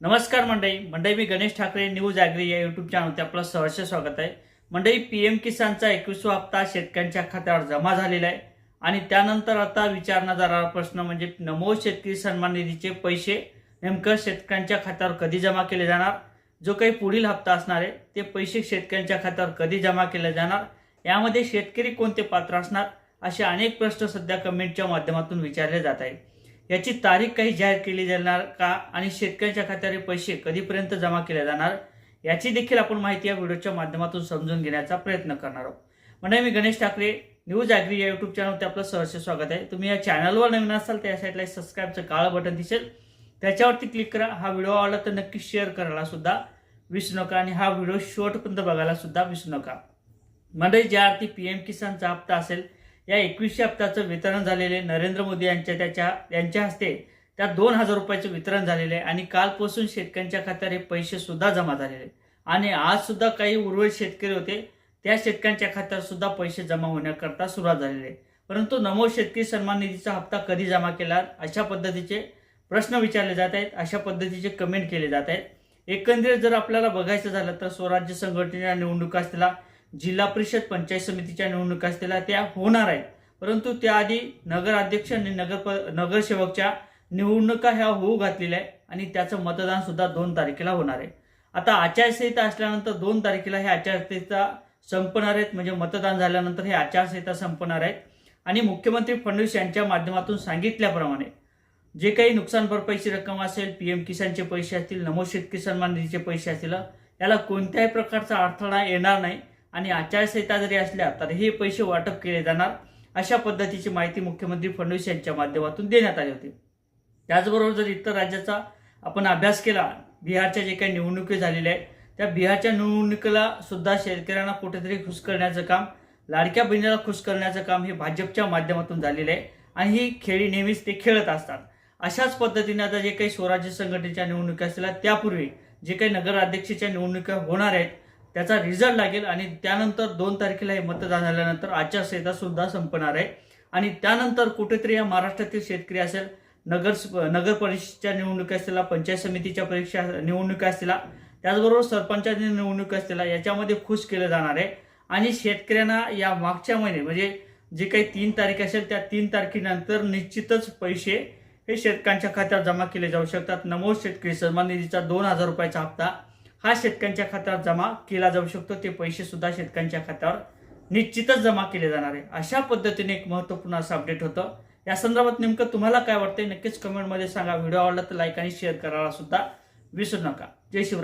नमस्कार मंडळी. मंडळी मी गणेश ठाकरे न्यूज ॲग्री या यूट्यूब चॅनलवरती आपलं सहर्ष स्वागत आहे. मंडळी पी एम किसानचा एकवीसवा हप्ता शेतकऱ्यांच्या खात्यावर जमा झालेला आहे. आणि त्यानंतर आता विचारणा जाणारा प्रश्न म्हणजे नमो शेतकरी सन्मान निधीचे पैसे नेमकं शेतकऱ्यांच्या खात्यावर कधी जमा केले जाणार? जो काही पुढील हप्ता असणार आहे ते पैसे शेतकऱ्यांच्या खात्यावर कधी जमा केले जाणार? यामध्ये शेतकरी कोणते पात्र असणार? असे अनेक प्रश्न सध्या कमेंटच्या माध्यमातून विचारले जात आहेत. याची तारीख काही जाहीर केली जाणार का आणि शेतकऱ्यांच्या खात्यावर पैसे कधीपर्यंत जमा केले जाणार याची देखील आपण माहिती या व्हिडिओच्या माध्यमातून समजून घेण्याचा प्रयत्न करणार आहोत. म्हणजे मी गणेश ठाकरे न्यूज ॲग्री या युट्यूब चॅनलवरती आपलं सहर्ष स्वागत आहे. तुम्ही या चॅनलवर नवीन असाल तर या साईडला सबस्क्राईबचं काळं बटन दिसेल. त्याच्यावरती क्लिक करा. हा व्हिडिओ आवडला तर नक्की शेअर करायला सुद्धा विसरू नका आणि हा व्हिडिओ शेवटपर्यंत बघायला सुद्धा विसरू नका. म्हणजे ज्या अर्थी पी एम किसानचा हप्ता असेल या एकवीसशे हप्त्याचं वितरण झालेले नरेंद्र मोदी यांच्या त्याच्या यांच्या हस्ते त्या दोन हजार रुपयाचं वितरण झालेले आहे. आणि कालपासून शेतकऱ्यांच्या खात्यावर हे पैसे सुद्धा जमा झालेले आणि आज सुद्धा काही उर्वरित शेतकरी होते त्या शेतकऱ्यांच्या खात्यावर सुद्धा पैसे जमा होण्याकरता सुरुवात झालेली आहे. परंतु नमो शेतकरी सन्मान निधीचा हप्ता कधी जमा केला अशा पद्धतीचे प्रश्न विचारले जात आहेत अशा पद्धतीचे कमेंट केले जात आहेत. एकंदरीत जर आपल्याला बघायचं झालं तर स्वराज्य संघटनेच्या निवडणुका असतील जिल्हा परिषद पंचायत समितीच्या निवडणुका असतील त्या होणार आहेत. परंतु त्याआधी नगराध्यक्ष आणि नगर नगरसेवकच्या निवडणुका ह्या होऊ घातलेल्या आहे आणि त्याचं मतदान सुद्धा दोन तारखेला होणार आहे. आता आचारसंहिता असल्यानंतर दोन तारखेला हे आचारसंहिता संपणार आहेत. म्हणजे मतदान झाल्यानंतर हे आचारसंहिता संपणार आहेत. आणि मुख्यमंत्री फडणवीस यांच्या माध्यमातून सांगितल्याप्रमाणे जे काही नुकसान भरपाईची रक्कम असेल पी एम किसानचे पैसे असतील नमो शेतकरी सन्मान निधीचे पैसे असतील याला कोणत्याही प्रकारचा अडथळा येणार नाही. आणि आचारसंहिता जरी असल्या तर हे पैसे वाटप केले जाणार. अशा पद्धतीची माहिती मुख्यमंत्री फडणवीस यांच्या माध्यमातून देण्यात आली होती. त्याचबरोबर जर इतर राज्याचा आपण अभ्यास केला बिहारच्या जे काही निवडणुकी झालेल्या आहेत त्या बिहारच्या निवडणुकीला सुद्धा शेतकऱ्यांना कुठेतरी खुश करण्याचं काम लाडक्या बहिणीला खुश करण्याचं काम हे भाजपच्या माध्यमातून झालेलं आहे. आणि ही खेळी नेहमीच ते खेळत असतात. अशाच पद्धतीने आता जे काही स्वराज्य संघटनेच्या निवडणुका असल्या त्यापूर्वी जे काही नगराध्यक्षाच्या निवडणुका होणार आहेत त्याचा रिझल्ट लागेल आणि त्यानंतर दोन तारखेला हे मतदान झाल्यानंतर आचारसंहिता सुद्धा संपणार आहे. आणि त्यानंतर कुठेतरी या महाराष्ट्रातील शेतकरी असेल नगर नगर परिषदेच्या निवडणुका असतील पंचायत समितीच्या परीक्षा निवडणुका असतील त्याचबरोबर सरपंचाच्या निवडणुका असतील याच्यामध्ये खुश केलं जाणार आहे. आणि शेतकऱ्यांना या मागच्या महिने म्हणजे जे काही तीन तारीख असेल त्या तीन तारखेनंतर निश्चितच पैसे हे शेतकऱ्यांच्या खात्यात जमा केले जाऊ शकतात. नमो शेतकरी सन्मान निधीचा दोन हजार रुपयाचा हप्ता हा शेतकऱ्यांच्या खात्यावर जमा केला जाऊ शकतो. ते पैसे सुद्धा शेतकऱ्यांच्या खात्यावर निश्चितच जमा केले जाणार आहे. अशा पद्धतीने एक महत्त्वपूर्ण असं अपडेट होतं. या संदर्भात नेमकं तुम्हाला काय वाटतंय? नक्कीच कमेंटमध्ये सांगा. व्हिडिओ आवडला तर लाईक आणि शेअर करायला सुद्धा विसरू नका. जय शिवराय.